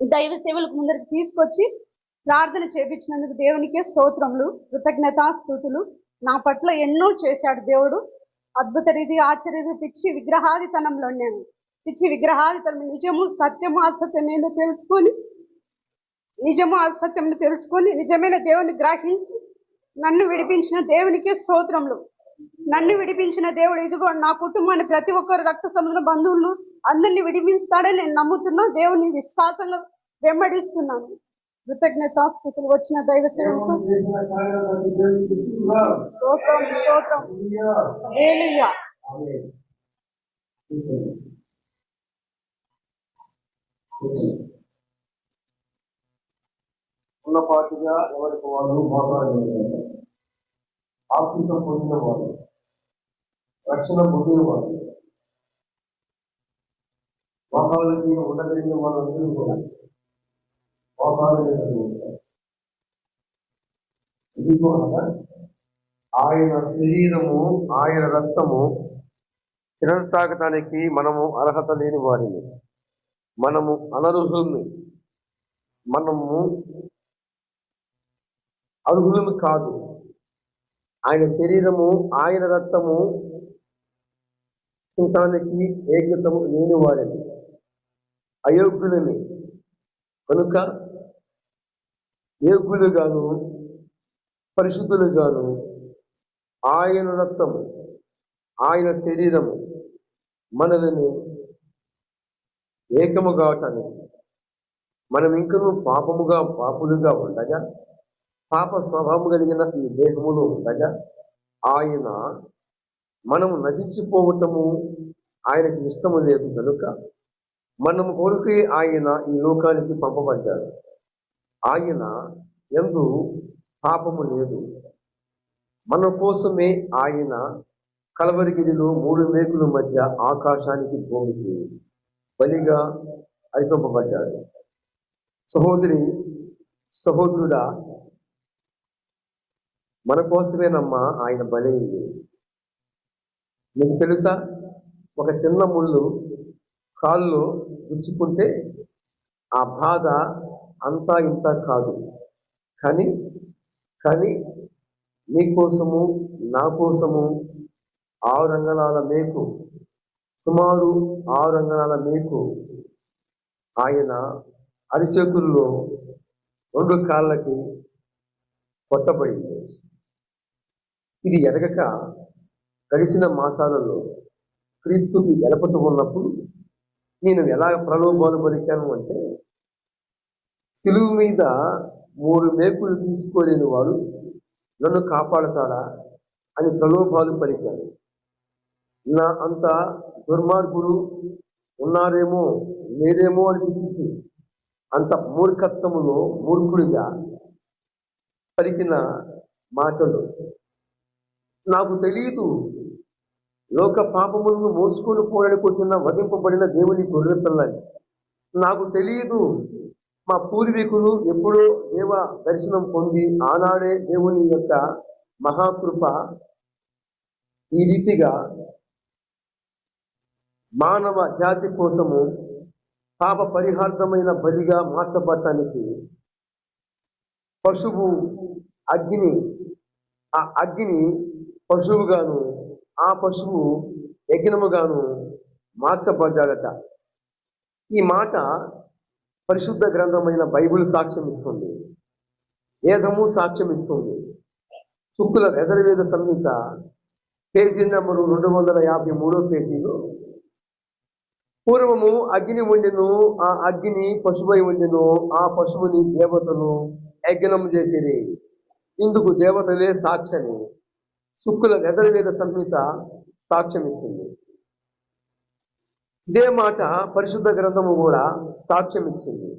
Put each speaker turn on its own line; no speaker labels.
దైవ సేవలకు ముందరికి తీసుకొచ్చి ప్రార్థన చేపించినందుకు దేవునికే స్తోత్రములు కృతజ్ఞతాస్థుతులు నా పట్ల ఎన్నో చేశాడు దేవుడు. అద్భుత రీతి ఆచర్యది పిచ్చి విగ్రహాదితనంలో నేను పిచ్చి విగ్రహాదితనం నిజము సత్యము అసత్యం ఏందో తెలుసుకొని నిజము అసత్యం తెలుసుకొని నిజమైన దేవుని గ్రహించి నన్ను విడిపించిన దేవునికే స్తోత్రములు. నన్ను విడిపించిన దేవుడు ఇదిగో నా కుటుంబాన్ని ప్రతి ఒక్కరు రక్త సంబంధ బంధువులను అందరినీ విడిపించుతాడే నేను నమ్ముతున్నా. దేవుని విశ్వాసంలో వెంబడిస్తున్నాను. కృతజ్ఞత స్థుతులు వచ్చిన దైవ స్తోత్రం స్తోత్రం. వేలుయ్యా
ఉన్నపాటిగా ఎవరికి వాళ్ళు మాట్లాడలేదు ఆఫీసం పొందిన వాళ్ళు రక్షణ పొందిన వాళ్ళు. మోసాలకి ఉండగలిగిన వాళ్ళందరూ కూడా మోసాలు ఇది కూడా ఆయన శరీరము ఆయన రక్తము తినడం మనము అర్హత లేని వారిని. మనము అనర్హుల్ని. మనము అర్హులము కాదు. ఆయన శరీరము ఆయన రక్తము తినటానికి ఏకతము లేని వారిని. అయోగ్యులని కనుక యోగ్యులుగాను పరిశుద్ధులుగాను ఆయన రక్తము ఆయన శరీరము మనల్ని ఏకము కావటానికి మనం ఇంకనూ పాపముగా పాపులుగా ఉండగా పాప స్వభావం కలిగిన ఈ దేహములో ఉండగా ఆయన మనము నశించిపోవటము ఆయనకి ఇష్టము లేదు కనుక మనం కొరికి ఆయన ఈ లోకానికి పంపబడ్డాడు. ఆయన ఎందు పాపము లేదు. మన కోసమే ఆయన కలవరిగిరిలో మూడు మేకుల మధ్య ఆకాశానికి భూమికి బలిగా అర్పింపబడ్డాడు. సహోదరి సహోదరుడా మన కోసమేనమ్మా ఆయన బలైంది మీకు తెలుసా? ఒక చిన్న ముళ్ళు కాళ్ళు ఉంచుకుంటే ఆ బాధ అంతా ఇంత కాదు. కానీ కానీ నీ కోసము నా కోసము ఆరు అంగళాల మేకు సుమారు ఆరు అంగళాల మేకు ఆయన అరిచేతుల్లో రెండు కాళ్ళకి కొట్టబడింది. ఇది ఎరగక గడిచిన మాసాలలో క్రీస్తుకి వెలపట ఉన్నప్పుడు నేను ఎలా ప్రలోభాలు పలికాను అంటే తెలుగు మీద మూడు మేకులు తీసుకోలేని వాడు నన్ను కాపాడతాడా అని ప్రలోభాలు పలికాను నా అంత దుర్మార్గుడు ఉన్నారేమో లేరేమో అనిపించింది. అంత మూర్ఖత్వములో మూర్ఖుడిగా పలికిన మాటలు. నాకు తెలియదు లోక పాపములను మోసుకొని పోవడానికి వచ్చిన వధింపబడిన దేవుని గొర్రె నాకు తెలియదు మా పూర్వీకులు ఎప్పుడో దేవ దర్శనం పొంది ఆనాడే దేవుని యొక్క మహాకృప ఈ రీతిగా మానవ జాతి కోసము పాప పరిహార్థమైన బలిగా మార్చబడటానికి పశువు అగ్ని ఆ అగ్ని పశువుగాను ఆ పశువు యజ్ఞముగాను మార్చబడ్డాడట. ఈ మాట పరిశుద్ధ గ్రంథమైన బైబిల్ సాక్ష్యం ఇస్తుంది వేదము సాక్ష్యం ఇస్తుంది శుక్కుల వెదరవేద సంహిత పేజీ నెంబరు రెండు వందల యాభై మూడో పేజీలో పూర్వము అగ్ని వండెను ఆ అగ్ని పశువై వండెను ఆ పశువుని దేవతలు యజ్ఞం చేసిరి. ఇందుకు దేవతలే సాక్ష్యని సుక్కుల వెదరవేద సంహిత సాక్ష్యం ఇచ్చింది ఇదే మాట పరిశుద్ధ గ్రంథము కూడా సాక్ష్యం ఇచ్చింది